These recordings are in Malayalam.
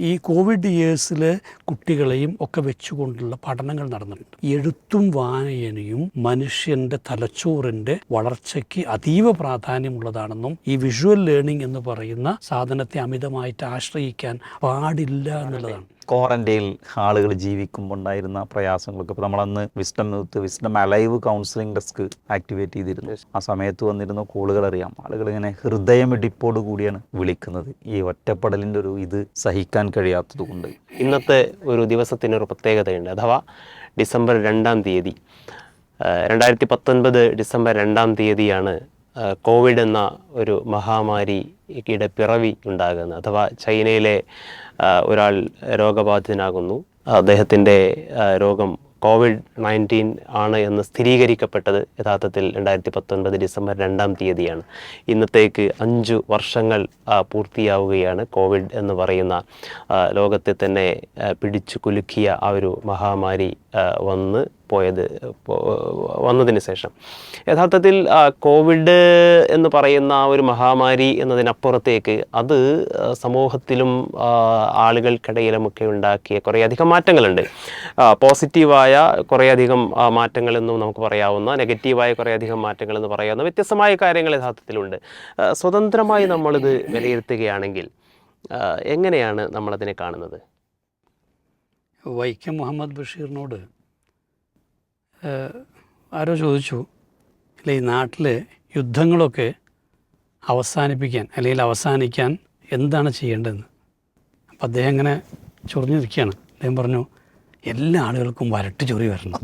ഈ കോവിഡ് ഇയേഴ്സിൽ കുട്ടികളെയും ഒക്കെ വെച്ചുകൊണ്ടുള്ള പഠനങ്ങൾ നടന്നിട്ടുണ്ട്. എഴുത്തും വായനയും മനുഷ്യന്റെ തലച്ചോറിന്റെ വളർച്ചയ്ക്ക് അതീവ പ്രാധാന്യമുള്ളതാണെന്നും ഈ വിഷ്വൽ ലേണിംഗ് എന്ന് പറയുന്ന സാധനത്തെ അമിതമായിട്ട് ആശ്രയിക്കാൻ പാടില്ല എന്നുള്ളതാണ്. ക്വാറന്റൈനിൽ ആളുകൾ ജീവിക്കുമ്പോൾ ഉണ്ടായിരുന്ന പ്രയാസങ്ങളൊക്കെ. ഇപ്പോൾ നമ്മളന്ന് wisdom youth wisdom alive counselling desk activate ചെയ്തിരുന്നു. ആ സമയത്ത് വന്നിരുന്ന കോളുകൾ അറിയാം. ആളുകൾ ഇങ്ങനെ ഹൃദയമിടിപ്പോട് കൂടിയാണ് വിളിക്കുന്നത്. ഈ ഒറ്റപ്പെടലിന്റെ ഒരു ഇത് സഹിക്കാൻ കഴിയാത്തത് കൊണ്ട്. ഇന്നത്തെ ഒരു ദിവസത്തിന് ഒരു പ്രത്യേകതയുണ്ട്. അഥവാ ഡിസംബർ രണ്ടാം തീയതി രണ്ടായിരത്തി പത്തൊൻപത് ഡിസംബർ രണ്ടാം തീയതിയാണ് കോവിഡ് എന്ന ഒരു മഹാമാരിയുടെ പിറവി ഉണ്ടാകുന്നത് അഥവാ ചൈനയിലെ ഒരാൾ രോഗബാധിതനാകുന്നു. അദ്ദേഹത്തിന്റെ രോഗം കോവിഡ് നയന്റീൻ ആണ് എന്ന് സ്ഥിരീകരിക്കപ്പെട്ടത് യഥാർത്ഥത്തിൽ രണ്ടായിരത്തി പത്തൊൻപത് ഡിസംബർ രണ്ടാം തീയതിയാണ്. ഇന്നത്തേക്ക് അഞ്ചു വർഷങ്ങൾ പൂർത്തിയാവുകയാണ് കോവിഡ് എന്ന് പറയുന്ന ലോകത്തെ തന്നെ പിടിച്ചു കുലുക്കിയ ആ ഒരു മഹാമാരി വന്ന് പോയത് വന്നതിന് ശേഷം. യഥാർത്ഥത്തിൽ കോവിഡ് എന്ന് പറയുന്ന ആ ഒരു മഹാമാരി എന്നതിനപ്പുറത്തേക്ക് അത് സമൂഹത്തിലും ആളുകൾക്കിടയിലുമൊക്കെ ഉണ്ടാക്കിയ കുറേയധികം മാറ്റങ്ങളുണ്ട്. പോസിറ്റീവായ കുറേയധികം മാറ്റങ്ങൾ എന്നും നമുക്ക് പറയാവുന്ന നെഗറ്റീവായ കുറേയധികം മാറ്റങ്ങളെന്ന് പറയാവുന്ന വ്യത്യസ്തമായ കാര്യങ്ങൾ യഥാർത്ഥത്തിലുണ്ട്. സ്വതന്ത്രമായി നമ്മളിത് വിലയിരുത്തുകയാണെങ്കിൽ എങ്ങനെയാണ് നമ്മളതിനെ കാണുന്നത്? വൈക്കം മുഹമ്മദ് ബഷീറിനോട് ആരോ ചോദിച്ചു അല്ലെ ഈ നാട്ടിൽ യുദ്ധങ്ങളൊക്കെ അവസാനിപ്പിക്കാൻ അല്ലെങ്കിൽ അവസാനിക്കാൻ എന്താണ് ചെയ്യേണ്ടതെന്ന്? അപ്പം അദ്ദേഹം ഇങ്ങനെ ചൊറിഞ്ഞു നിൽക്കുകയാണ് അദ്ദേഹം പറഞ്ഞു എല്ലാ ആളുകൾക്കും വരട്ടി ചൊറി വരണം.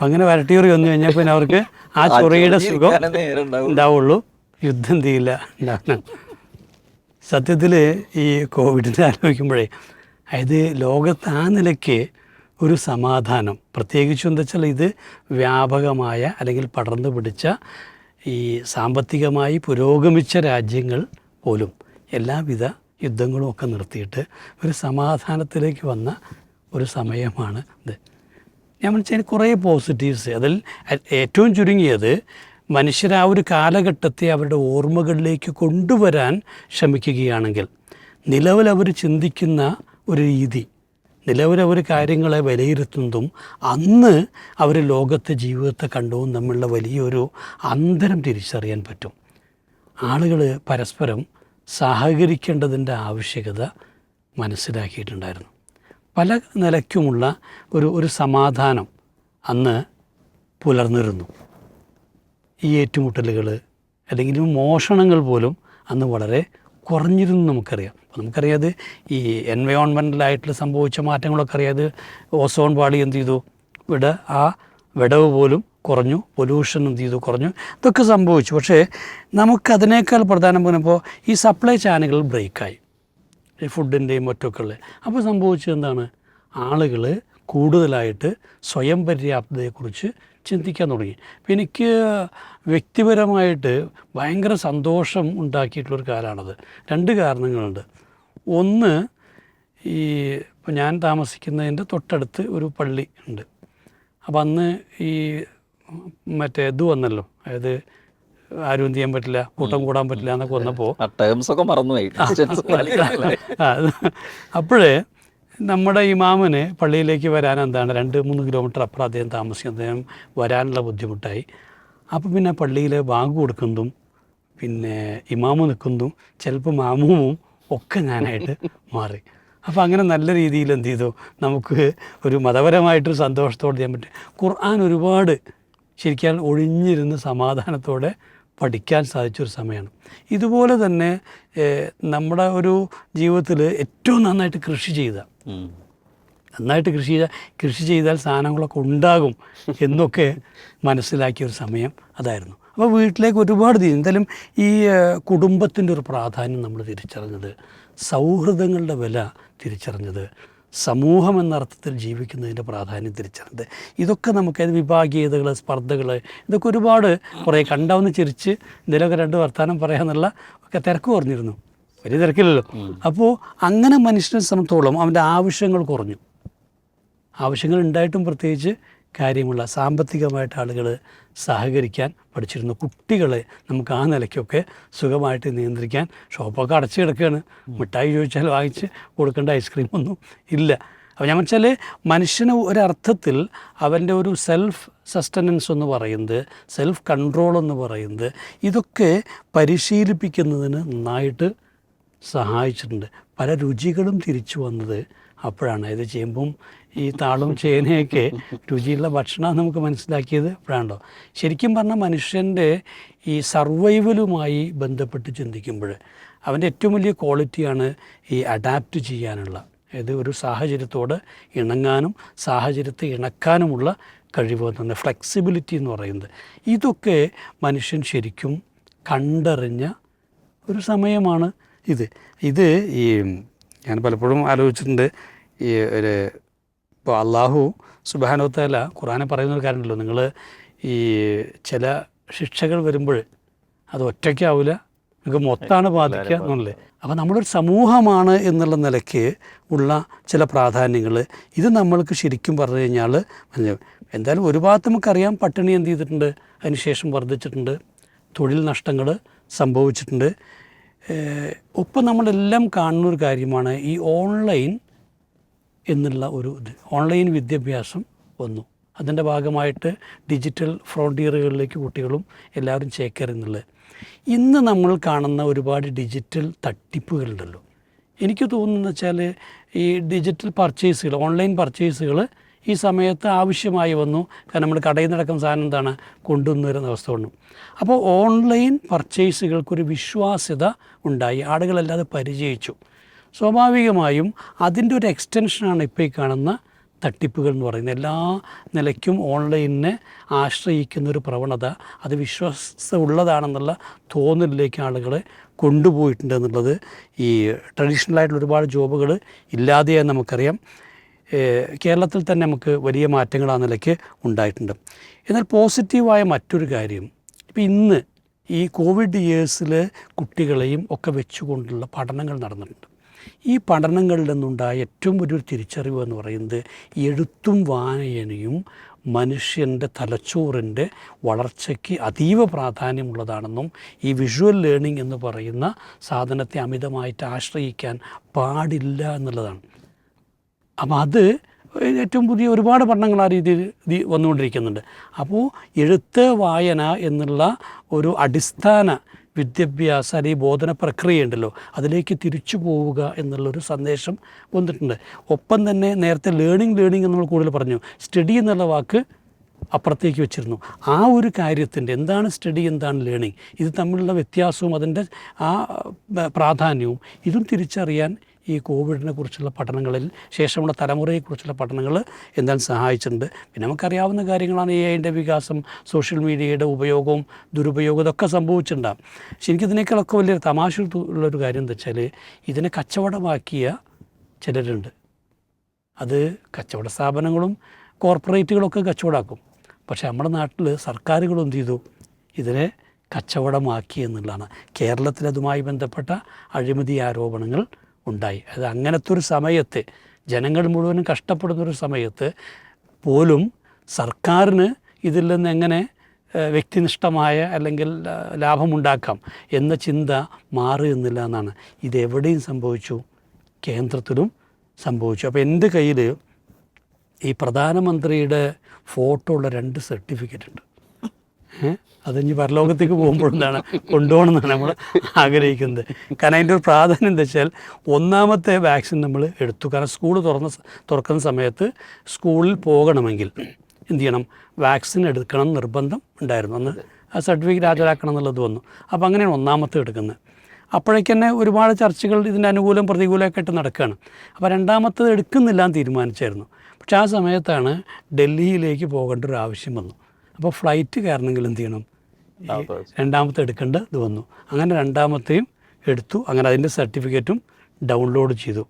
അങ്ങനെ വരട്ടി ചൊറി വന്നു കഴിഞ്ഞാൽ പിന്നെ അവർക്ക് ആ ചൊറിയുടെ സുഖം ഉണ്ടാവുള്ളൂ. യുദ്ധം ചെയ്യില്ല ഉണ്ടാകണം സത്യത്തിൽ ഈ കോവിഡിനെ ആലോചിക്കുമ്പോഴേ അതായത് ലോകത്ത് ആ നിലയ്ക്ക് ഒരു സമാധാനം. പ്രത്യേകിച്ചും എന്താ വെച്ചാൽ ഇത് വ്യാപകമായ അല്ലെങ്കിൽ പടർന്നു പിടിച്ച ഈ സാമ്പത്തികമായി പുരോഗമിച്ച രാജ്യങ്ങൾ പോലും എല്ലാവിധ യുദ്ധങ്ങളും ഒക്കെ നിർത്തിയിട്ട് ഒരു സമാധാനത്തിലേക്ക് വന്ന ഒരു സമയമാണ് ഇത്. ഞാൻ മനസ്സിൽ കുറേ പോസിറ്റീവ്സ് അതിൽ ഏറ്റവും ചുരുങ്ങിയത് മനുഷ്യർ ആ ഒരു കാലഘട്ടത്തെ അവരുടെ ഓർമ്മകളിലേക്ക് കൊണ്ടുവരാൻ ശ്രമിക്കുകയാണെങ്കിൽ നിലവിൽ അവർ ചിന്തിക്കുന്ന ഒരു രീതി. നിലവിലവർ കാര്യങ്ങളെ വിലയിരുത്തുന്നതും അന്ന് അവർ ലോകത്തെ ജീവിതത്തെ കണ്ടതും തമ്മിലുള്ള വലിയൊരു അന്തരം തിരിച്ചറിയാൻ പറ്റും. ആളുകൾ പരസ്പരം സഹകരിക്കേണ്ടതിന്റെ ആവശ്യകത മനസ്സിലാക്കിയിട്ടുണ്ടായിരുന്നു. പല നിലയ്ക്കുമുള്ള ഒരു ഒരു സമാധാനം അന്ന് പുലർന്നിരുന്നു. ഈ ഏറ്റുമുട്ടലുകൾ അല്ലെങ്കിൽ മോഷണങ്ങൾ പോലും അന്ന് വളരെ കുറഞ്ഞിരുന്നു നമുക്കറിയാം. നമുക്കറിയാത് ഈ എൻവയോൺമെന്റലായിട്ടുള്ള സംഭവിച്ച മാറ്റങ്ങളൊക്കെ അറിയാത് ഓസോൺ പാളി എന്ത് ചെയ്തു? ഇവിടെ ആ വിടവ് പോലും കുറഞ്ഞു പൊല്യൂഷൻ എന്ത് ചെയ്തു? കുറഞ്ഞു. ഇതൊക്കെ സംഭവിച്ചു. പക്ഷേ നമുക്കതിനേക്കാൾ പ്രധാനം പറഞ്ഞപ്പോൾ ഈ സപ്ലൈ ചാനലുകൾ ബ്രേക്കായി ഈ ഫുഡിന്റെയും മറ്റൊക്കെ അപ്പോൾ സംഭവിച്ചത് എന്താണ്? ആളുകൾ കൂടുതലായിട്ട് സ്വയം പര്യാപ്തതയെക്കുറിച്ച് ചിന്തിക്കാൻ തുടങ്ങി. അപ്പം എനിക്ക് വ്യക്തിപരമായിട്ട് ഭയങ്കര സന്തോഷം ഉണ്ടാക്കിയിട്ടുള്ളൊരു കാലമാണത്. രണ്ട് കാരണങ്ങളുണ്ട്. ഒന്ന് ഈ ഇപ്പോൾ ഞാൻ താമസിക്കുന്നതിന്റെ തൊട്ടടുത്ത് ഒരു പള്ളി ഉണ്ട്. അപ്പം അന്ന് ഈ മറ്റേ ഇത് വന്നല്ലോ. അതായത് ആരും ചെയ്യാൻ പറ്റില്ല കൂട്ടം കൂടാൻ പറ്റില്ല എന്നൊക്കെ വന്നപ്പോൾ ടേംസ് ഒക്കെ മറന്നുപോയി. അപ്പോഴേ നമ്മുടെ ഇമാമിന് പള്ളിയിലേക്ക് വരാൻ എന്താണ്? രണ്ട് മൂന്ന് കിലോമീറ്റർ അപ്പുറം അദ്ദേഹം താമസിക്കും. അദ്ദേഹം വരാനുള്ള ബുദ്ധിമുട്ടായി. അപ്പോൾ പിന്നെ പള്ളിയിൽ ബാങ്ക് കൊടുക്കുന്നതും പിന്നെ ഇമാമ് നിൽക്കുന്നതും ചിലപ്പോൾ മാമുവും ഒക്കെ ഞാനായിട്ട് മാറി. അപ്പോൾ അങ്ങനെ നല്ല രീതിയിൽ എന്ത് ചെയ്തു? നമുക്ക് ഒരു മതപരമായിട്ടൊരു സന്തോഷത്തോടെ ചെയ്യാൻ പറ്റും. ഖുർആൻ ഒരുപാട് ശരിക്കും ഒഴിഞ്ഞിരുന്ന് സമാധാനത്തോടെ പഠിക്കാൻ സാധിച്ചൊരു സമയമാണ്. ഇതുപോലെ തന്നെ നമ്മുടെ ഒരു ജീവിതത്തിൽ ഏറ്റവും നന്നായിട്ട് കൃഷി ചെയ്ത നന്നായിട്ട് കൃഷി ചെയ്താൽ കൃഷി ചെയ്താൽ സാധനങ്ങളൊക്കെ ഉണ്ടാകും എന്നൊക്കെ മനസ്സിലാക്കിയ ഒരു സമയം അതായിരുന്നു. അപ്പോൾ വീട്ടിലേക്ക് ഒരുപാട് തീരും എന്തായാലും ഈ കുടുംബത്തിന്റെ ഒരു പ്രാധാന്യം നമ്മൾ തിരിച്ചറിഞ്ഞത് സൗഹൃദങ്ങളുടെ വില തിരിച്ചറിഞ്ഞത് സമൂഹം എന്നർത്ഥത്തിൽ ജീവിക്കുന്നതിന്റെ പ്രാധാന്യം തിരിച്ചറിഞ്ഞത്. ഇതൊക്കെ നമുക്ക് വിഭാഗീയതകൾ സ്പർദ്ധകൾ ഇതൊക്കെ ഒരുപാട് കുറേ കണ്ടാവുന്ന ചിരിച്ച് എന്തെങ്കിലുമൊക്കെ രണ്ട് വർത്തമാനം പറയാമെന്നുള്ള ഒക്കെ തിരക്ക് കുറഞ്ഞിരുന്നു. വലിയ തിരക്കില്ലല്ലോ. അപ്പോൾ അങ്ങനെ മനുഷ്യനെ സംബന്ധിച്ചോളം അവന്റെ ആവശ്യങ്ങൾ കുറഞ്ഞു. ആവശ്യങ്ങൾ ഉണ്ടായിട്ടും പ്രത്യേകിച്ച് കാര്യമുള്ള സാമ്പത്തികമായിട്ട് ആളുകൾ സഹകരിക്കാൻ പഠിച്ചിരുന്നു കുട്ടികളെ നമുക്ക് ആ നിലയ്ക്കൊക്കെ സുഖമായിട്ട് നിയന്ത്രിക്കാൻ ഷോപ്പൊക്കെ അടച്ചു കിടക്കുകയാണ് മിഠായി ചോദിച്ചാൽ വാങ്ങിച്ച് കൊടുക്കേണ്ട ഐസ്ക്രീമൊന്നും ഇല്ല. അപ്പോൾ ഞാൻ വെച്ചാൽ മനുഷ്യന് ഒരർത്ഥത്തിൽ അവന്റെ ഒരു സെൽഫ് സസ്റ്റനൻസ് എന്ന് പറയുന്നത് സെൽഫ് കൺട്രോൾ എന്ന് പറയുന്നത് ഇതൊക്കെ പരിശീലിപ്പിക്കുന്നതിന് നന്നായിട്ട് സഹായിച്ചിട്ടുണ്ട്. പല രുചികളും തിരിച്ചു വന്നത് അപ്പോഴാണ്. ഇത് ചെയ്യുമ്പം ഈ താളും ചേനയൊക്കെ രുചിയുള്ള ഭക്ഷണം നമുക്ക് മനസ്സിലാക്കിയത് അപ്പോഴാണല്ലോ ശരിക്കും പറഞ്ഞാൽ മനുഷ്യന്റെ ഈ സർവൈവലുമായി ബന്ധപ്പെട്ട് ചിന്തിക്കുമ്പോൾ അവന്റെ ഏറ്റവും വലിയ ക്വാളിറ്റിയാണ് ഈ അഡാപ്റ്റ് ചെയ്യാനുള്ള. ഇത് ഒരു സാഹചര്യത്തോട് ഇണങ്ങാനും സാഹചര്യത്തെ ഇണക്കാനുമുള്ള കഴിവ് തന്നെ ഫ്ലെക്സിബിലിറ്റി എന്ന് പറയുന്നത്. ഇതൊക്കെ മനുഷ്യൻ ശരിക്കും കണ്ടറിഞ്ഞ ഒരു സമയമാണ് ഇത്. ഇത് ഈ ഞാൻ പലപ്പോഴും ആലോചിച്ചിട്ടുണ്ട് ഈ ഒരു ഇപ്പോൾ അള്ളാഹു സുബാനോത്തല ഖുറാനെ പറയുന്ന ഒരു കാര്യമുണ്ടല്ലോ. നിങ്ങൾ ഈ ചില ശിക്ഷകൾ വരുമ്പോൾ അത് ഒറ്റയ്ക്കാവില്ല നിങ്ങൾക്ക് മൊത്തമാണ് ബാധിക്കുക എന്നുള്ളത്. അപ്പോൾ നമ്മളൊരു സമൂഹമാണ് എന്നുള്ള നിലയ്ക്ക് ഉള്ള ചില പ്രാധാന്യങ്ങൾ ഇത് നമ്മൾക്ക് ശരിക്കും പറഞ്ഞു കഴിഞ്ഞാൽ. എന്തായാലും ഒരു ഭാഗത്ത് നമുക്കറിയാം പട്ടിണി എന്ത് ചെയ്തിട്ടുണ്ട് അതിനുശേഷം വർദ്ധിച്ചിട്ടുണ്ട് തൊഴിൽ നഷ്ടങ്ങൾ സംഭവിച്ചിട്ടുണ്ട്. ഒപ്പം നമ്മളെല്ലാം കാണുന്ന ഒരു കാര്യമാണ് ഈ ഓൺലൈൻ എന്നുള്ള ഒരു ഇത്. ഓൺലൈൻ വിദ്യാഭ്യാസം വന്നു. അതിന്റെ ഭാഗമായിട്ട് ഡിജിറ്റൽ ഫ്രോണ്ടിയറുകളിലേക്ക് കുട്ടികളും എല്ലാവരും ചേക്കേറുന്നുള്ളത് ഇന്ന് നമ്മൾ കാണുന്ന ഒരുപാട് ഡിജിറ്റൽ തട്ടിപ്പുകളുണ്ടല്ലോ. എനിക്ക് തോന്നുന്നത് വെച്ചാൽ ഈ ഡിജിറ്റൽ പർച്ചേസുകൾ ഓൺലൈൻ പർച്ചേസുകൾ ഈ സമയത്ത് ആവശ്യമായി വന്നു. കാരണം നമ്മൾ കടയിൽ നടക്കുന്ന സാധനം എന്താണ്? കൊണ്ടുവന്നു വരുന്ന അവസ്ഥ വന്നു. അപ്പോൾ ഓൺലൈൻ പർച്ചേസുകൾക്കൊരു വിശ്വാസ്യത ഉണ്ടായി. ആളുകളല്ലാതെ പരിചയിച്ചു. സ്വാഭാവികമായും അതിന്റെ ഒരു എക്സ്റ്റൻഷനാണ് ഇപ്പോൾ ഈ കാണുന്ന തട്ടിപ്പുകൾ എന്ന് പറയുന്നത്. എല്ലാ നിലയ്ക്കും ഓൺലൈനിനെ ആശ്രയിക്കുന്ന ഒരു പ്രവണത അത് വിശ്വാസ ഉള്ളതാണെന്നുള്ള തോന്നലിലേക്ക് ആളുകളെ കൊണ്ടുപോയിട്ടുണ്ട് എന്നുള്ളത് ഈ ട്രഡീഷണൽ ആയിട്ടുള്ള ഒരുപാട് ജോബുകൾ ഇല്ലാതെയായി നമുക്കറിയാം. കേരളത്തിൽ തന്നെ നമുക്ക് വലിയ മാറ്റങ്ങൾ ആ നിലയ്ക്ക് ഉണ്ടായിട്ടുണ്ട്. എന്നാൽ പോസിറ്റീവായ മറ്റൊരു കാര്യം ഇപ്പം ഇന്ന് ഈ കോവിഡ് ഇയേഴ്സിൽ കുട്ടികളെയും ഒക്കെ വെച്ചുകൊണ്ടുള്ള പഠനങ്ങൾ നടന്നിട്ടുണ്ട്. ഈ പഠനങ്ങളിൽ നിന്നുണ്ടായ ഏറ്റവും വലിയൊരു തിരിച്ചറിവ് എന്ന് പറയുന്നത് എഴുത്തും വായനയും മനുഷ്യന്റെ തലച്ചോറിന്റെ വളർച്ചയ്ക്ക് അതീവ പ്രാധാന്യമുള്ളതാണെന്നും ഈ വിഷ്വൽ ലേണിംഗ് എന്ന് പറയുന്ന സാധനത്തെ അമിതമായിട്ട് ആശ്രയിക്കാൻ പാടില്ല എന്നുള്ളതാണ്. അപ്പം അത് ഏറ്റവും പുതിയ ഒരുപാട് പഠനങ്ങൾ ആ രീതിയിൽ വന്നുകൊണ്ടിരിക്കുന്നുണ്ട്. അപ്പോൾ എഴുത്ത് വായന എന്നുള്ള ഒരു അടിസ്ഥാന വിദ്യാഭ്യാസ അല്ലെങ്കിൽ ബോധന പ്രക്രിയ ഉണ്ടല്ലോ അതിലേക്ക് തിരിച്ചു പോവുക എന്നുള്ളൊരു സന്ദേശം വന്നിട്ടുണ്ട്. ഒപ്പം തന്നെ നേരത്തെ ലേണിംഗ് ലേണിംഗ് എന്ന് നമ്മൾ കൂടുതൽ പറഞ്ഞു. സ്റ്റഡി എന്നുള്ള വാക്ക് അപ്പുറത്തേക്ക് വെച്ചിരുന്നു. ആ ഒരു കാര്യത്തിന്റെ എന്താണ് സ്റ്റഡി എന്താണ് ലേണിംഗ് ഇത് തമ്മിലുള്ള വ്യത്യാസവും അതിന്റെ ആ പ്രാധാന്യവും ഇതും തിരിച്ചറിയാൻ ഈ കോവിഡിനെ കുറിച്ചുള്ള പഠനങ്ങളിൽ ശേഷമുള്ള തലമുറയെക്കുറിച്ചുള്ള പഠനങ്ങൾ എന്തായാലും സഹായിച്ചിട്ടുണ്ട്. പിന്നെ നമുക്കറിയാവുന്ന കാര്യങ്ങളാണ് എ ഐന്റെ വികാസം സോഷ്യൽ മീഡിയയുടെ ഉപയോഗവും ദുരുപയോഗവും ഇതൊക്കെ സംഭവിച്ചിട്ടുണ്ടാകും പക്ഷെ എനിക്കിതിനേക്കാളൊക്കെ വലിയ തമാശ ഉള്ളൊരു കാര്യം എന്താ വെച്ചാൽ ഇതിനെ കച്ചവടമാക്കിയ ചിലരുണ്ട്. അത് കച്ചവട സ്ഥാപനങ്ങളും കോർപ്പറേറ്റുകളൊക്കെ കച്ചവടമാക്കും. പക്ഷേ നമ്മുടെ നാട്ടിൽ സർക്കാരുകൾ എന്ത് ചെയ്തു? ഇതിനെ കച്ചവടമാക്കി എന്നുള്ളതാണ്. കേരളത്തിൽ അതുമായി ബന്ധപ്പെട്ട അഴിമതി ആരോപണങ്ങൾ ഉണ്ടായി. അത് അങ്ങനത്തെ ഒരു സമയത്ത് ജനങ്ങൾ മുഴുവനും കഷ്ടപ്പെടുന്ന ഒരു സമയത്ത് പോലും സർക്കാരിന് ഇതിൽ നിന്ന് എങ്ങനെ വ്യക്തിനിഷ്ഠമായ അല്ലെങ്കിൽ ലാഭമുണ്ടാക്കാം എന്ന ചിന്ത മാറുന്നില്ല എന്നാണ്. ഇതെവിടെയും സംഭവിച്ചു. കേന്ദ്രത്തിലും സംഭവിച്ചു. അപ്പോൾ എന്റെ കയ്യിൽ ഈ പ്രധാനമന്ത്രിയുടെ ഫോട്ടോ ഉള്ള രണ്ട് സർട്ടിഫിക്കറ്റ് ഉണ്ട്. അത് ഇനി പരലോകത്തേക്ക് പോകുമ്പോഴെന്താണ് കൊണ്ടുപോകണമെന്നാണ് നമ്മൾ ആഗ്രഹിക്കുന്നത്. കാരണം അതിന്റെ ഒരു പ്രാധാന്യം എന്താ വെച്ചാൽ ഒന്നാമത്തെ വാക്സിൻ നമ്മൾ എടുത്തു. കാരണം സ്കൂൾ തുറന്ന തുറക്കുന്ന സമയത്ത് സ്കൂളിൽ പോകണമെങ്കിൽ എന്ത് ചെയ്യണം? വാക്സിൻ എടുക്കണം നിർബന്ധം ഉണ്ടായിരുന്നു. അന്ന് ആ സർട്ടിഫിക്കറ്റ് ഹാജരാക്കണം എന്നുള്ളത് വന്നു. അപ്പോൾ അങ്ങനെയാണ് ഒന്നാമത്തെ എടുക്കുന്നത്. അപ്പോഴേക്ക് തന്നെ ഒരുപാട് ചർച്ചകൾ ഇതിന്റെ അനുകൂലം പ്രതികൂലമൊക്കെ ആയിട്ട് നടക്കുകയാണ്. അപ്പോൾ രണ്ടാമത്തത് എടുക്കുന്നില്ല എന്ന് തീരുമാനിച്ചായിരുന്നു. പക്ഷേ ആ സമയത്താണ് ഡൽഹിയിലേക്ക് പോകേണ്ട ഒരു ആവശ്യം വന്നു. അപ്പോൾ ഫ്ലൈറ്റ് കയറണമെങ്കിൽ എന്ത് ചെയ്യണം? രണ്ടാമത്തെ എടുക്കേണ്ട ഇത് വന്നു. അങ്ങനെ രണ്ടാമത്തെയും എടുത്തു. അങ്ങനെ അതിന്റെ സർട്ടിഫിക്കറ്റും ഡൗൺലോഡ് ചെയ്തു.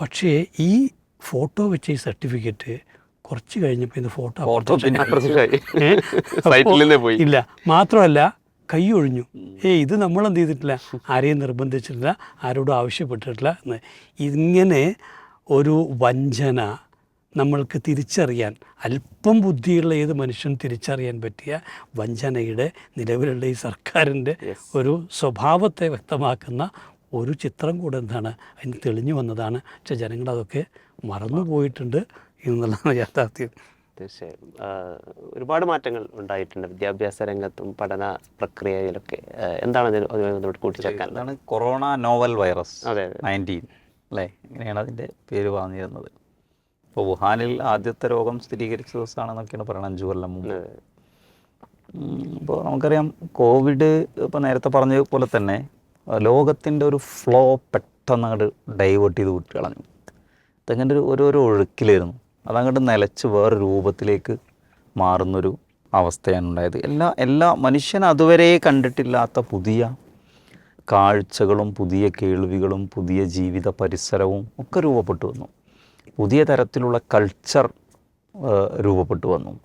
പക്ഷേ ഈ ഫോട്ടോ വെച്ച ഈ സർട്ടിഫിക്കറ്റ് കുറച്ച് കഴിഞ്ഞപ്പോൾ ഇത് ഫോട്ടോ ഇല്ല. മാത്രമല്ല കൈ ഒഴിഞ്ഞു. ഏയ് ഇത് നമ്മൾ എന്ത് ചെയ്തിട്ടില്ല? ആരെയും നിർബന്ധിച്ചിട്ടില്ല ആരോടും ആവശ്യപ്പെട്ടിട്ടില്ല എന്ന്. ഇങ്ങനെ ഒരു വഞ്ചന നമ്മൾക്ക് തിരിച്ചറിയാൻ അല്പം ബുദ്ധിയുള്ള ഏത് മനുഷ്യൻ തിരിച്ചറിയാൻ പറ്റിയ വഞ്ചനയുടെ നിലവിലുള്ള ഈ സർക്കാരിന്റെ ഒരു സ്വഭാവത്തെ വ്യക്തമാക്കുന്ന ഒരു ചിത്രം കൂടെ എന്താണ് അതിന് തെളിഞ്ഞു വന്നതാണ്. പക്ഷേ ജനങ്ങൾ അതൊക്കെ മറന്നു പോയിട്ടുണ്ട് എന്നുള്ളതാണ് യാഥാർത്ഥ്യം. തീർച്ചയായും. ഒരുപാട് മാറ്റങ്ങൾ ഉണ്ടായിട്ടുണ്ട്. വിദ്യാഭ്യാസ രംഗത്തും പഠന പ്രക്രിയയിലൊക്കെ. എന്താണ് കൂട്ടിച്ചേർക്കാൻ? കൂട്ടിച്ചേർക്കാനുള്ളത് ഇതാണ് കൊറോണ നോവൽ വൈറസ് അതെ അതെ. നയന്റീൻ അല്ലേ? ഇങ്ങനെയാണ് അതിന്റെ പേര് പറഞ്ഞിരുന്നത്. ഇപ്പോൾ വുഹാനിൽ ആദ്യത്തെ രോഗം സ്ഥിരീകരിച്ച ദിവസമാണെന്നൊക്കെയാണ് പറയുന്നത് അഞ്ചു കൊല്ലം മുമ്പ്. ഇപ്പോൾ നമുക്കറിയാം കോവിഡ് ഇപ്പോൾ നേരത്തെ പറഞ്ഞ പോലെ തന്നെ ലോകത്തിന്റെ ഒരു ഫ്ലോ പെട്ടെന്ന് അങ്ങോട്ട് ഡൈവേർട്ട് ചെയ്ത് വിട്ട് കളഞ്ഞു അതങ്ങനെ ഒരു ഓരോരോ ഒഴുക്കിലായിരുന്നു. അതങ്ങോട്ട് നിലച്ച് വേറെ രൂപത്തിലേക്ക് മാറുന്നൊരു അവസ്ഥയാണ് ഉണ്ടായത്. എല്ലാ എല്ലാ മനുഷ്യൻ അതുവരെ കണ്ടിട്ടില്ലാത്ത പുതിയ കാഴ്ചകളും പുതിയ കേൾവികളും പുതിയ ജീവിത പരിസരവും ഒക്കെ രൂപപ്പെട്ടു വന്നു. പുതിയ തരത്തിലുള്ള കൾച്ചർ രൂപപ്പെട്ടു വന്നു.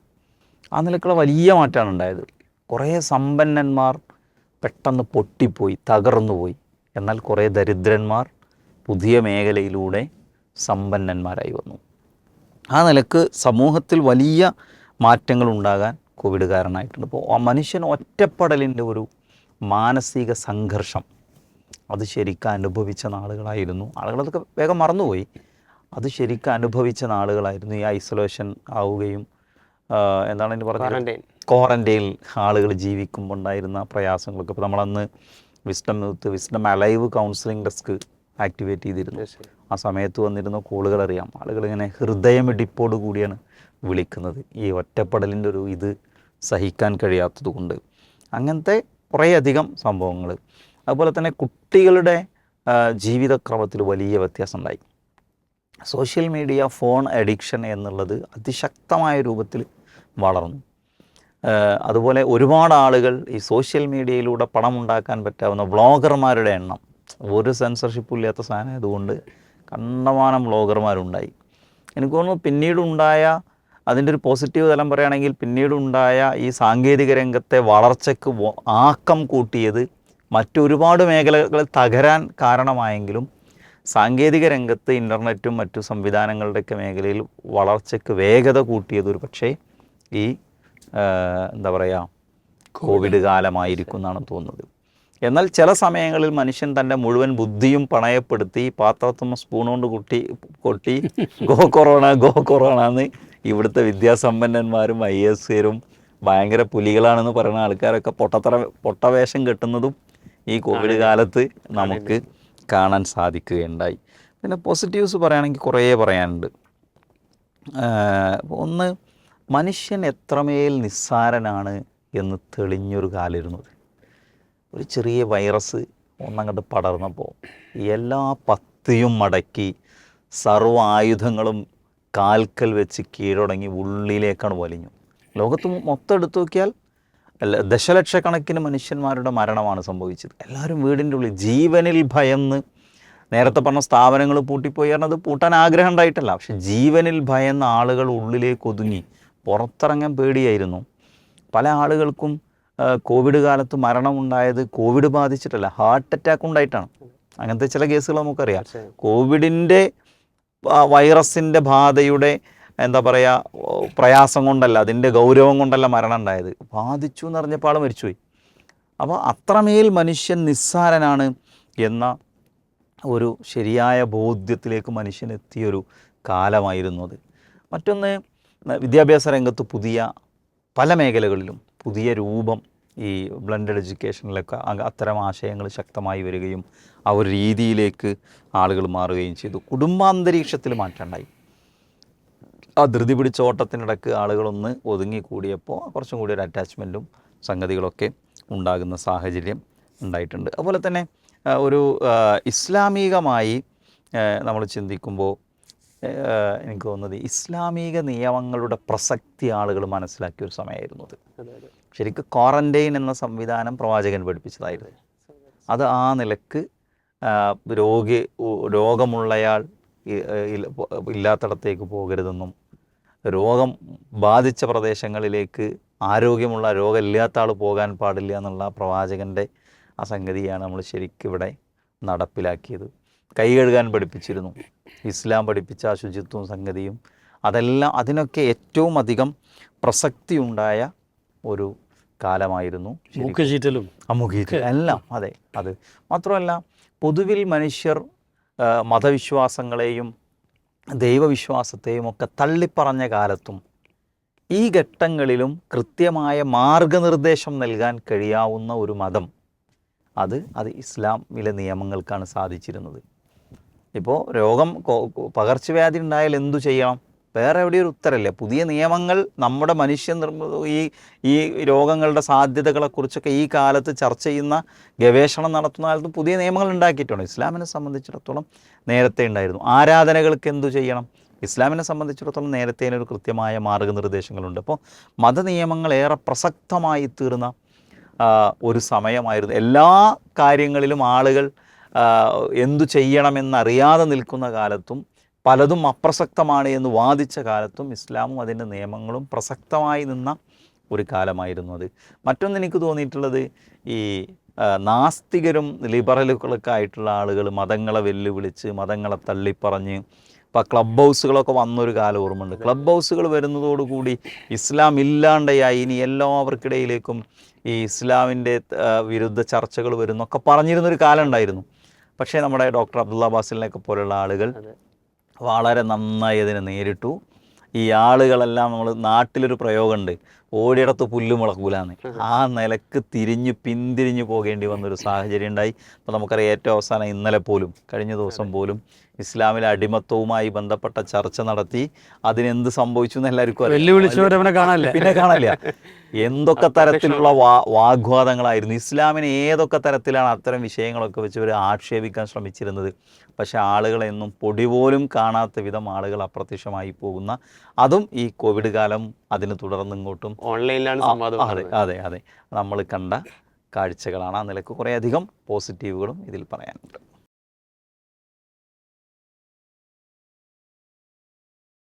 ആ നിലക്കുള്ള വലിയ മാറ്റമാണ് ഉണ്ടായത്. കുറേ സമ്പന്നന്മാർ പെട്ടെന്ന് പൊട്ടിപ്പോയി തകർന്നുപോയി എന്നാൽ കുറേ ദരിദ്രന്മാർ പുതിയ മേഖലയിലൂടെ സമ്പന്നന്മാരായി വന്നു. ആ നിലയ്ക്ക് സമൂഹത്തിൽ വലിയ മാറ്റങ്ങൾ ഉണ്ടാകാൻ കോവിഡ് കാരണമായിട്ടുണ്ട്. അപ്പോൾ ആ മനുഷ്യൻ ഒറ്റപ്പെടലിന്റെ ഒരു മാനസിക സംഘർഷം അത് ശരിക്കും അനുഭവിച്ച നാളുകളായിരുന്നു. ആളുകളതൊക്കെ വേഗം മറന്നുപോയി. അത് ശരിക്കും അനുഭവിച്ച നാളുകളായിരുന്നു ഈ ഐസൊലേഷൻ ആവുകയും എന്താണ് അതിന് പറഞ്ഞത്. ക്വാറന്റൈനിൽ ആളുകൾ ജീവിക്കുമ്പോൾ ഉണ്ടായിരുന്ന പ്രയാസങ്ങളൊക്കെ. ഇപ്പോൾ നമ്മളന്ന് wisdom youth wisdom alive counselling desk activate ചെയ്തിരുന്നു. ആ സമയത്ത് വന്നിരുന്ന കോളുകൾ അറിയാം. ആളുകൾ ഇങ്ങനെ ഹൃദയമിടിപ്പോട് കൂടിയാണ് വിളിക്കുന്നത്. ഈ ഒറ്റപ്പെടലിന്റെ ഒരു ഇത് സഹിക്കാൻ കഴിയാത്തത് കൊണ്ട്. അങ്ങനത്തെ കുറേയധികം സംഭവങ്ങൾ. അതുപോലെ തന്നെ കുട്ടികളുടെ ജീവിതക്രമത്തിൽ വലിയ വ്യത്യാസം ഉണ്ടായി സോഷ്യൽ മീഡിയ ഫോൺ അഡിക്ഷൻ എന്നുള്ളത് അതിശക്തമായ രൂപത്തിൽ വളർന്നു. അതുപോലെ ഒരുപാട് ആളുകൾ ഈ സോഷ്യൽ മീഡിയയിലൂടെ പണം ഉണ്ടാക്കാൻ പറ്റാവുന്ന വ്ളോഗർമാരുടെ എണ്ണം. ഒരു സെൻസർഷിപ്പും ഇല്ലാത്ത സാധനമായതുകൊണ്ട് കണ്ടമാനം വ്ളോഗർമാരുണ്ടായി. എനിക്ക് തോന്നുന്നു പിന്നീടുണ്ടായ അതിന്റെ ഒരു പോസിറ്റീവ് തലം പറയുകയാണെങ്കിൽ പിന്നീടുണ്ടായ ഈ സാങ്കേതിക രംഗത്തെ വളർച്ചയ്ക്ക് ആക്കം കൂട്ടിയത് മറ്റൊരുപാട് മേഖലകൾ തകരാൻ കാരണമായെങ്കിലും സാങ്കേതിക രംഗത്ത് ഇന്റർനെറ്റും മറ്റു സംവിധാനങ്ങളുടെയൊക്കെ മേഖലയിൽ വളർച്ചയ്ക്ക് വേഗത കൂട്ടിയത് ഒരു പക്ഷേ ഈ എന്താ പറയുക കോവിഡ്. കാലമായിരിക്കും എന്നാണ് തോന്നുന്നത്. എന്നാൽ ചില സമയങ്ങളിൽ മനുഷ്യൻ തന്റെ മുഴുവൻ ബുദ്ധിയും പണയപ്പെടുത്തി പാത്രത്തുമ്മ സ്പൂൺ കൊണ്ട് കുട്ടി കൊട്ടി ഗോ കൊറോണ ഗോ കൊറോണ എന്ന് ഇവിടുത്തെ വിദ്യാസമ്പന്നന്മാരും ഐ എസ് സിയും ഭയങ്കര പുലികളാണെന്ന് പറയുന്ന ആൾക്കാരൊക്കെ പൊട്ടത്തറ പൊട്ടവേഷം കെട്ടുന്നതും ഈ കോവിഡ് കാലത്ത് നമുക്ക് കാണാൻ സാധിക്കുകയുണ്ടായി. പിന്നെ പോസിറ്റീവ്സ് പറയുകയാണെങ്കിൽ കുറേ പറയാനുണ്ട്. ഒന്ന് മനുഷ്യൻ എത്രമേൽ നിസ്സാരനാണ് എന്ന് തെളിഞ്ഞൊരു കാലിരുന്നത്. ഒരു ചെറിയ വൈറസ് ഒന്നങ്ങോട്ട് പടർന്നപ്പോൾ എല്ലാ പത്തിയും മടക്കി സർവ ആയുധങ്ങളും കാൽക്കൽ വെച്ച് കീഴടങ്ങി ഉള്ളിലേക്കാണ് വലിഞ്ഞു. ലോകത്ത് മൊത്തം എടുത്തു നോക്കിയാൽ ദശലക്ഷക്കണക്കിന് മനുഷ്യന്മാരുടെ മരണമാണ് സംഭവിച്ചത്. എല്ലാവരും വീടിന്റെ ഉള്ളിൽ ജീവനിൽ ഭയന്ന് നേരത്തെ പറഞ്ഞ സ്ഥാപനങ്ങൾ പൂട്ടിപ്പോയി കാരണം അത് പൂട്ടാൻ ആഗ്രഹം ഉണ്ടായിട്ടല്ല. പക്ഷെ ജീവനിൽ ഭയന്ന ആളുകൾ ഉള്ളിലേക്ക് ഒതുങ്ങി പുറത്തിറങ്ങാൻ പേടിയായിരുന്നു. പല ആളുകൾക്കും കോവിഡ് കാലത്ത് മരണമുണ്ടായത് കോവിഡ് ബാധിച്ചിട്ടല്ല ഹാർട്ട് അറ്റാക്ക് ഉണ്ടായിട്ടാണ്. അങ്ങനത്തെ ചില കേസുകൾ നമുക്കറിയാം. കോവിഡിന്റെ വൈറസിന്റെ ബാധയുടെ എന്താ പറയുക പ്രയാസം കൊണ്ടല്ല അതിന്റെ ഗൗരവം കൊണ്ടല്ല മരണം ഉണ്ടായത്. ബാധിച്ചു എന്ന് അറിഞ്ഞപ്പോൾ ആൾ മരിച്ചുപോയി. അപ്പോൾ അത്രമേൽ മനുഷ്യൻ നിസ്സാരനാണ് എന്ന ഒരു ശരിയായ ബോധ്യത്തിലേക്ക് മനുഷ്യൻ എത്തിയൊരു കാലമായിരുന്നു അത്. മറ്റൊന്ന് വിദ്യാഭ്യാസ രംഗത്ത് പുതിയ പല മേഖലകളിലും പുതിയ രൂപം ഈ ബ്ലൻഡഡ് എഡ്യൂക്കേഷനിലൊക്കെ അത്തരം ആശയങ്ങൾ ശക്തമായി വരികയും ആ ഒരു രീതിയിലേക്ക് ആളുകൾ മാറുകയും ചെയ്തു. കുടുംബാന്തരീക്ഷത്തിൽ മാറ്റമുണ്ടായി ആ ധൃതി പിടിച്ച ഓട്ടത്തിനിടക്ക് ആളുകളൊന്ന് ഒതുങ്ങിക്കൂടിയപ്പോൾ കുറച്ചും കൂടി ഒരു അറ്റാച്ച്മെന്റും സംഗതികളൊക്കെ ഉണ്ടാകുന്ന സാഹചര്യം ഉണ്ടായിട്ടുണ്ട്. അതുപോലെ തന്നെ ഒരു ഇസ്ലാമികമായി നമ്മൾ ചിന്തിക്കുമ്പോൾ എനിക്ക് തോന്നുന്നത് ഇസ്ലാമിക നിയമങ്ങളുടെ പ്രസക്തി ആളുകൾ മനസ്സിലാക്കിയ ഒരു സമയമായിരുന്നു അത്. ശരിക്കും ക്വാറന്റൈൻ എന്ന സംവിധാനം പ്രവാചകൻ പഠിപ്പിച്ചതായിരുന്നു. അത് ആ നിലയ്ക്ക് രോഗി രോഗമുള്ളയാൾ ഇല്ലാത്തിടത്തേക്ക് പോകരുതെന്നും രോഗം ബാധിച്ച പ്രദേശങ്ങളിലേക്ക് ആരോഗ്യമുള്ള രോഗമില്ലാത്ത ആൾ പോകാൻ പാടില്ല എന്നുള്ള പ്രവാചകന്റെ ആ സംഗതിയാണ് നമ്മൾ ശരിക്കും ഇവിടെ നടപ്പിലാക്കിയത്. കൈ കഴുകാൻ പഠിപ്പിച്ചിരുന്നു. ഇസ്ലാം പഠിപ്പിച്ച ആ ശുചിത്വവും സംഗതിയും അതെല്ലാം അതിനൊക്കെ ഏറ്റവും അധികം പ്രസക്തിയുണ്ടായ ഒരു കാലമായിരുന്നു ശരിക്കും. മൂക്ക് ചീറ്റലും അമുഖീറ്റ് എല്ലാം അതെ അത്. മാത്രമല്ല പൊതുവിൽ മനുഷ്യർ മതവിശ്വാസങ്ങളെയും ദൈവവിശ്വാസത്തെയും ഒക്കെ തള്ളിപ്പറഞ്ഞ കാലത്തും ഈ ഘട്ടങ്ങളിലും കൃത്യമായ മാർഗനിർദ്ദേശം നൽകാൻ കഴിയാവുന്ന ഒരു മതം അത് അത് ഇസ്ലാമിലെ നിയമങ്ങൾക്കാണ് സാധിച്ചിരുന്നത്. ഇപ്പോൾ രോഗം പകർച്ചവ്യാധി ഉണ്ടായാൽ എന്തു ചെയ്യണം വേറെ എവിടെ ഒരു ഉത്തരമില്ല പുതിയ നിയമങ്ങൾ നമ്മുടെ മനുഷ്യ ഈ ഈ രോഗങ്ങളുടെ സാധ്യതകളെക്കുറിച്ചൊക്കെ ഈ കാലത്ത് ചർച്ച ചെയ്യുന്ന ഗവേഷണം നടത്തുന്ന കാലത്ത് പുതിയ നിയമങ്ങൾ ഉണ്ടാക്കിയിട്ടുണ്ട്. ഇസ്ലാമിനെ സംബന്ധിച്ചിടത്തോളം നേരത്തെ ഉണ്ടായിരുന്നു. ആരാധനകൾക്ക് എന്തു ചെയ്യണം? ഇസ്ലാമിനെ സംബന്ധിച്ചിടത്തോളം നേരത്തെ ഒരു കൃത്യമായ മാർഗനിർദ്ദേശങ്ങളുണ്ട്. അപ്പോൾ മതനിയമങ്ങൾ ഏറെ പ്രസക്തമായി തീർന്ന ഒരു സമയമായിരുന്നു. എല്ലാ കാര്യങ്ങളിലും ആളുകൾ എന്തു ചെയ്യണമെന്നറിയാതെ നിൽക്കുന്ന കാലത്തും പലതും അപ്രസക്തമാണ് എന്ന് വാദിച്ച കാലത്തും ഇസ്ലാമും അതിന്റെ നിയമങ്ങളും പ്രസക്തമായി നിന്ന ഒരു കാലമായിരുന്നു അത്. മറ്റൊന്ന് എനിക്ക് തോന്നിയിട്ടുള്ളത് ഈ നാസ്തികരും ലിബറലുകളൊക്കെ ആയിട്ടുള്ള ആളുകൾ മതങ്ങളെ വെല്ലുവിളിച്ച് മതങ്ങളെ തള്ളിപ്പറഞ്ഞ് ഇപ്പോൾ ക്ലബ് ഹൗസുകളൊക്കെ വന്നൊരു കാലം ഓർമ്മയുണ്ട്. ക്ലബ് ഹൗസുകൾ വരുന്നതോടുകൂടി ഇസ്ലാം ഇല്ലാണ്ടായി. ഇനി എല്ലാവർക്കിടയിലേക്കും ഈ ഇസ്ലാമിന്റെ വിരുദ്ധ ചർച്ചകൾ വരുന്നൊക്കെ പറഞ്ഞിരുന്നൊരു കാലം ഉണ്ടായിരുന്നു. പക്ഷേ നമ്മുടെ ഡോക്ടർ അബ്ദുള്ള ബാസിലിനെയൊക്കെ പോലുള്ള ആളുകൾ വളരെ നന്നായി അതിനെ നേരിട്ടു. ഈ ആളുകളെല്ലാം നമ്മൾ നാട്ടിലൊരു പ്രയോഗമുണ്ട് ഓടിയിടത്ത് പുല്ല് മുളക്കൂലാന്ന്. ആ നിലയ്ക്ക് തിരിഞ്ഞ് പിന്തിരിഞ്ഞ് പോകേണ്ടി വന്നൊരു സാഹചര്യം ഉണ്ടായി. അപ്പോൾ നമുക്കറിയാം ഏറ്റവും അവസാനം ഇന്നലെ പോലും കഴിഞ്ഞ ദിവസം പോലും ഇസ്ലാമിലെ അടിമത്വവുമായി ബന്ധപ്പെട്ട ചർച്ച നടത്തി അതിനെന്ത് സംഭവിച്ചു എന്ന് എല്ലാവർക്കും. വെല്ലുവിളിച്ചവരവനെ കാണാനില്ല. പിന്നെ കാണില്ല എന്തൊക്കെ തരത്തിലുള്ള വാ വാഗ്വാദങ്ങളായിരുന്നു. ഇസ്ലാമിനെ ഏതൊക്കെ തരത്തിലാണ് അത്തരം വിഷയങ്ങളൊക്കെ വെച്ച് ഇവർ ആക്ഷേപിക്കാൻ ശ്രമിച്ചിരുന്നത്? പക്ഷേ ആളുകളെന്നും പൊടി പോലും കാണാത്ത വിധം ആളുകൾ അപ്രത്യക്ഷമായി പോകുന്ന അതും ഈ കോവിഡ് കാലം അതിന് തുടർന്ന് ഇങ്ങോട്ടും ഓൺലൈനിലാണ് അതെ അതെ അതെ. നമ്മൾ കണ്ട കാഴ്ചകളാണ്. ആ നിലയ്ക്ക് കുറേയധികം പോസിറ്റീവുകളും ഇതിൽ പറയാനുണ്ട്.